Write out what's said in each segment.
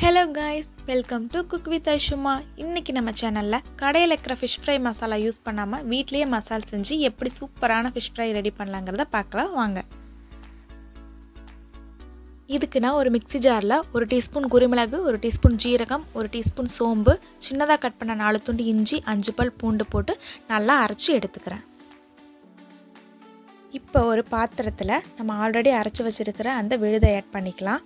Hello guys welcome to cook with Aishuma இன்றைக்கி நம்ம சேனலில் கடையில் இருக்கிற ஃபிஷ் ஃப்ரை மசாலா யூஸ் பண்ணாமல் வீட்லேயே மசால் செஞ்சு எப்படி சூப்பரான ஃபிஷ் ஃப்ரை ரெடி பண்ணலாங்கிறத பார்க்கலாம் வாங்க. இதுக்கு நான் ஒரு மிக்ஸி ஜாரில் ஒரு டீஸ்பூன் குருமிளகு ஒரு டீஸ்பூன் ஜீரகம் ஒரு டீஸ்பூன் சோம்பு சின்னதாக கட் பண்ண நாலு துண்டு இஞ்சி அஞ்சு பல் பூண்டு போட்டு நல்லா அரைச்சி எடுத்துக்கிறேன். இப்போ ஒரு பாத்திரத்தில் நம்ம ஆல்ரெடி அரைச்சி வச்சுருக்கிற அந்த விழுதை ஆட் பண்ணிக்கலாம்.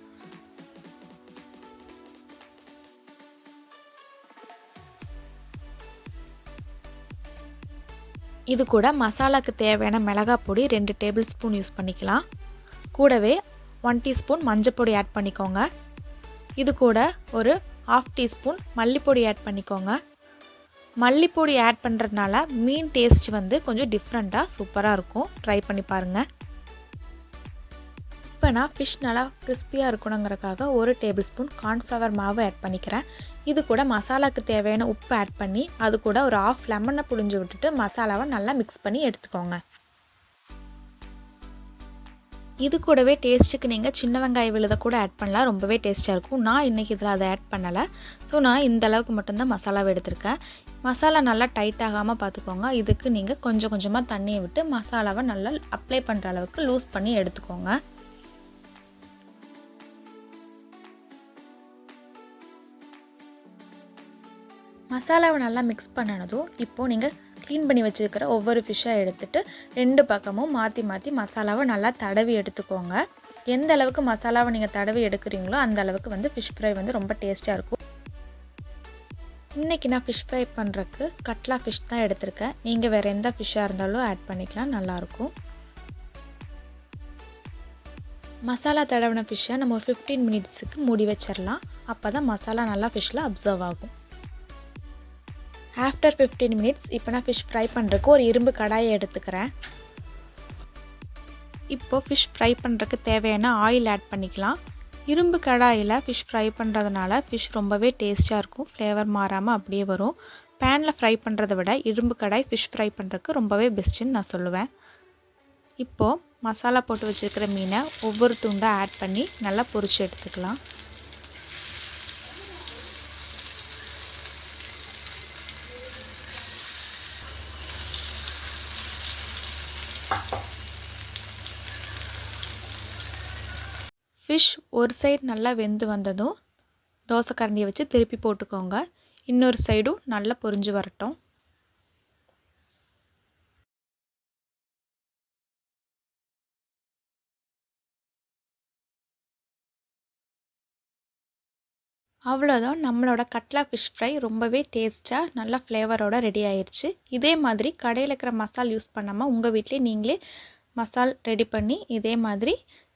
இது கூட மசாலாக்கு தேவையான மிளகாய் பொடி ரெண்டு டேபிள் ஸ்பூன் யூஸ் பண்ணிக்கலாம். கூடவே ஒன் டீஸ்பூன் மஞ்சள் பொடி ஆட் பண்ணிக்கோங்க. இது கூட ஒரு ஆஃப் டீஸ்பூன் மல்லிப்பொடி ஆட் பண்ணிக்கோங்க. மல்லிப்பொடி ஆட் பண்ணுறதுனால மீன் டேஸ்ட் வந்து கொஞ்சம் டிஃப்ரெண்ட்டாக சூப்பராக இருக்கும். ட்ரை பண்ணி பாருங்கள் இப்போ நான் ஃபிஷ் நல்லா கிறிஸ்பியாக இருக்கணுங்கிறக்காக ஒரு டேபிள் ஸ்பூன் கார்ன்ஃப்ளவர் மாவு ஆட் பண்ணிக்கிறேன். இது கூட மசாலாவுக்கு தேவையான உப்பு ஆட் பண்ணி அது கூட ஒரு ஆஃப் லெமனை புழிஞ்சு விட்டுட்டு மசாலாவை நல்லா மிக்ஸ் பண்ணி எடுத்துக்கோங்க. இது கூடவே டேஸ்ட்டுக்கு நீங்கள் சின்ன வெங்காய விழுதை கூட ஆட் பண்ணலாம். ரொம்பவே டேஸ்ட்டாக இருக்கும். நான் இன்றைக்கி இதில் அதை ஆட் பண்ணலை. ஸோ நான் இந்த அளவுக்கு மட்டும்தான் மசாலாவை எடுத்திருக்கேன். மசாலா நல்லா டைட் ஆகாமல் பார்த்துக்கோங்க. இதுக்கு நீங்கள் கொஞ்சம் கொஞ்சமாக தண்ணியை விட்டு மசாலாவை நல்லா அப்ளை பண்ணுற அளவுக்கு லூஸ் பண்ணி எடுத்துக்கோங்க. மசாலாவை நல்லா மிக்ஸ் பண்ணினதும் இப்போது நீங்கள் க்ளீன் பண்ணி வச்சுருக்கிற ஒவ்வொரு ஃபிஷ்ஷாக எடுத்துகிட்டு ரெண்டு பக்கமும் மாற்றி மாற்றி மசாலாவை நல்லா தடவி எடுத்துக்கோங்க. எந்த அளவுக்கு மசாலாவை நீங்கள் தடவி எடுக்கிறீங்களோ அந்த அளவுக்கு வந்து ஃபிஷ் ஃப்ரை வந்து ரொம்ப டேஸ்ட்டாக இருக்கும். இன்றைக்கி நான் ஃபிஷ் ஃப்ரை பண்ணுறக்கு கட்லா ஃபிஷ் தான் எடுத்திருக்கேன். நீங்கள் வேறு எந்த ஃபிஷ்ஷாக இருந்தாலும் ஆட் பண்ணிக்கலாம் நல்லாயிருக்கும் மசாலா தடவின ஃபிஷ்ஷை நம்ம ஒரு ஃபிஃப்டீன் மினிட்ஸுக்கு மூடி வச்சிடலாம் அப்போ தான் மசாலா நல்லா ஃபிஷ்ஷில் அப்சர்வ் ஆகும். ஆஃப்டர் ஃபிஃப்டீன் மினிட்ஸ் இப்போ நான் ஃபிஷ் ஃப்ரை பண்ணுறதுக்கு ஒரு இரும்பு கடாயை எடுத்துக்கிறேன். இப்போது ஃபிஷ் ஃப்ரை பண்ணுறதுக்கு தேவையான ஆயில் ஆட் பண்ணிக்கலாம். இரும்பு கடாயில் ஃபிஷ் ஃப்ரை பண்ணுறதுனால ஃபிஷ் ரொம்பவே டேஸ்ட்டாக இருக்கும் ஃப்ளேவர் மாறாமல் அப்படியே வரும். பேனில் ஃப்ரை பண்ணுறதை விட இரும்பு கடாய் ஃபிஷ் ஃப்ரை பண்ணுறதுக்கு ரொம்பவே பெஸ்ட்டுன்னு நான் சொல்லுவேன். இப்போது மசாலா போட்டு வச்சுருக்கிற மீனை ஒவ்வொரு துண்டாக ஆட் பண்ணி நல்லா பொரிச்சு எடுத்துக்கலாம். ஃபிஷ் ஒரு சைடு நல்லா வெந்து வந்ததும் தோசை கரண்டியை வச்சு திருப்பி போட்டுக்கோங்க. இன்னொரு சைடும் நல்லா பொரிஞ்சு வரட்டும். அவ்வளோதான் நம்மளோட கட்லா ஃபிஷ் ஃப்ரை ரொம்பவே டேஸ்ட்டாக நல்லா ஃப்ளேவரோட ரெடி ஆயிடுச்சு இதே மாதிரி கடையில் இருக்கிற மசால் யூஸ் பண்ணாமல் உங்கள் வீட்டிலே நீங்களே மசால் ரெடி பண்ணி இதே மாதிரி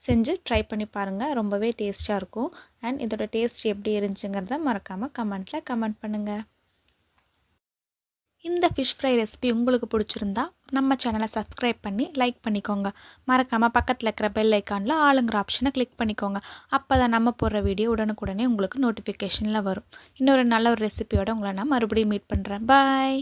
செஞ்சு ட்ரை பண்ணி பாருங்கள் ரொம்பவே டேஸ்ட்டாக இருக்கும். அண்ட் இதோட டேஸ்ட் எப்படி இருந்துச்சுங்கிறத மறக்காமல் கமெண்ட்டில் கமெண்ட் பண்ணுங்கள் இந்த ஃபிஷ் ஃப்ரை ரெசிபி உங்களுக்கு பிடிச்சிருந்தா நம்ம சேனலை சப்ஸ்கிரைப் பண்ணி லைக் பண்ணிக்கோங்க. மறக்காமல் பக்கத்தில் இருக்கிற பெல் ஐக்கானில் ஆளுங்கிற ஆப்ஷனை கிளிக் பண்ணிக்கோங்க. அப்போ தான் நம்ம போடுற வீடியோ உடனுக்குடனே உங்களுக்கு நோட்டிஃபிகேஷனில் வரும். இன்னொரு நல்ல ஒரு ரெசிபியோட உங்களை நான் மறுபடியும் மீட் பண்ணுறேன் பாய்